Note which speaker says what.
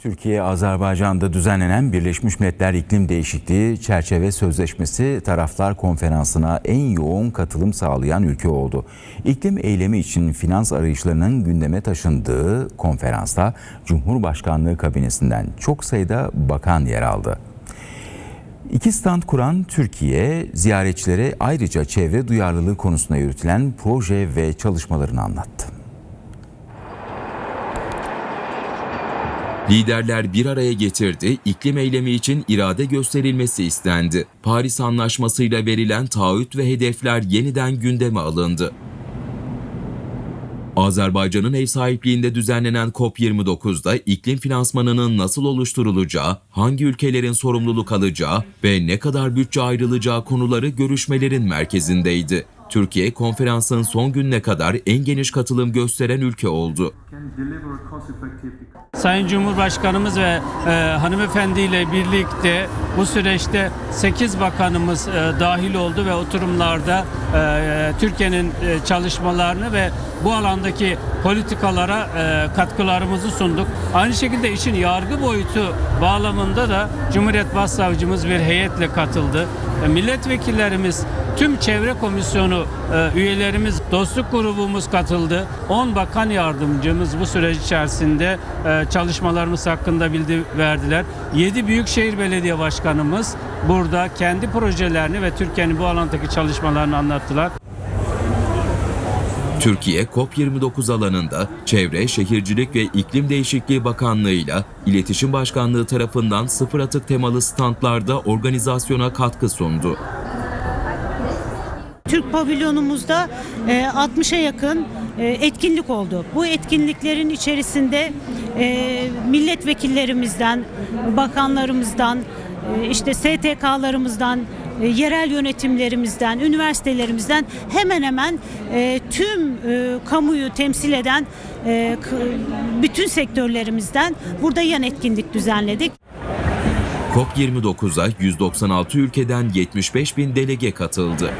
Speaker 1: Türkiye, Azerbaycan'da düzenlenen Birleşmiş Milletler İklim Değişikliği Çerçeve Sözleşmesi Taraflar Konferansı'na en yoğun katılım sağlayan ülke oldu. İklim eylemi için finans arayışlarının gündeme taşındığı konferansta Cumhurbaşkanlığı kabinesinden çok sayıda bakan yer aldı. İki stand kuran Türkiye, ziyaretçilere ayrıca çevre duyarlılığı konusunda yürütülen proje ve çalışmalarını anlattı.
Speaker 2: Liderler bir araya getirdi, iklim eylemi için irade gösterilmesi istendi. Paris Anlaşması'yla verilen taahhüt ve hedefler yeniden gündeme alındı. Azerbaycan'ın ev sahipliğinde düzenlenen COP29'da iklim finansmanının nasıl oluşturulacağı, hangi ülkelerin sorumluluk alacağı ve ne kadar bütçe ayrılacağı konuları görüşmelerin merkezindeydi. Türkiye konferansın son gününe kadar en geniş katılım gösteren ülke oldu.
Speaker 3: Sayın Cumhurbaşkanımız ve e, hanımefendiyle birlikte bu süreçte 8 bakanımız e, dahil oldu ve oturumlarda e, Türkiye'nin e, çalışmalarını ve bu alandaki politikalara e, katkılarımızı sunduk. Aynı şekilde işin yargı boyutu bağlamında da Cumhuriyet Başsavcımız bir heyetle katıldı. E, milletvekillerimiz, tüm çevre komisyonu e, üyelerimiz, dostluk grubumuz katıldı. 10 bakan yardımcımız bu süreç içerisinde e, çalışmalarımız hakkında bilgi verdiler. 7 Büyükşehir Belediye Başkanımız burada kendi projelerini ve Türkiye'nin bu alandaki çalışmalarını anlattılar.
Speaker 2: Türkiye COP29 alanında Çevre, Şehircilik ve İklim Değişikliği Bakanlığı'yla İletişim Başkanlığı tarafından sıfır atık temalı standlarda organizasyona katkı sundu.
Speaker 4: Türk pavilyonumuzda e, 60'a yakın e, etkinlik oldu. Bu etkinliklerin içerisinde e, milletvekillerimizden, bakanlarımızdan, e, işte STK'larımızdan, e, yerel yönetimlerimizden, üniversitelerimizden hemen hemen e, tüm e, kamuyu temsil eden bütün sektörlerimizden burada yan etkinlik düzenledik.
Speaker 2: COP29'a 196 ülkeden 75 bin delege katıldı.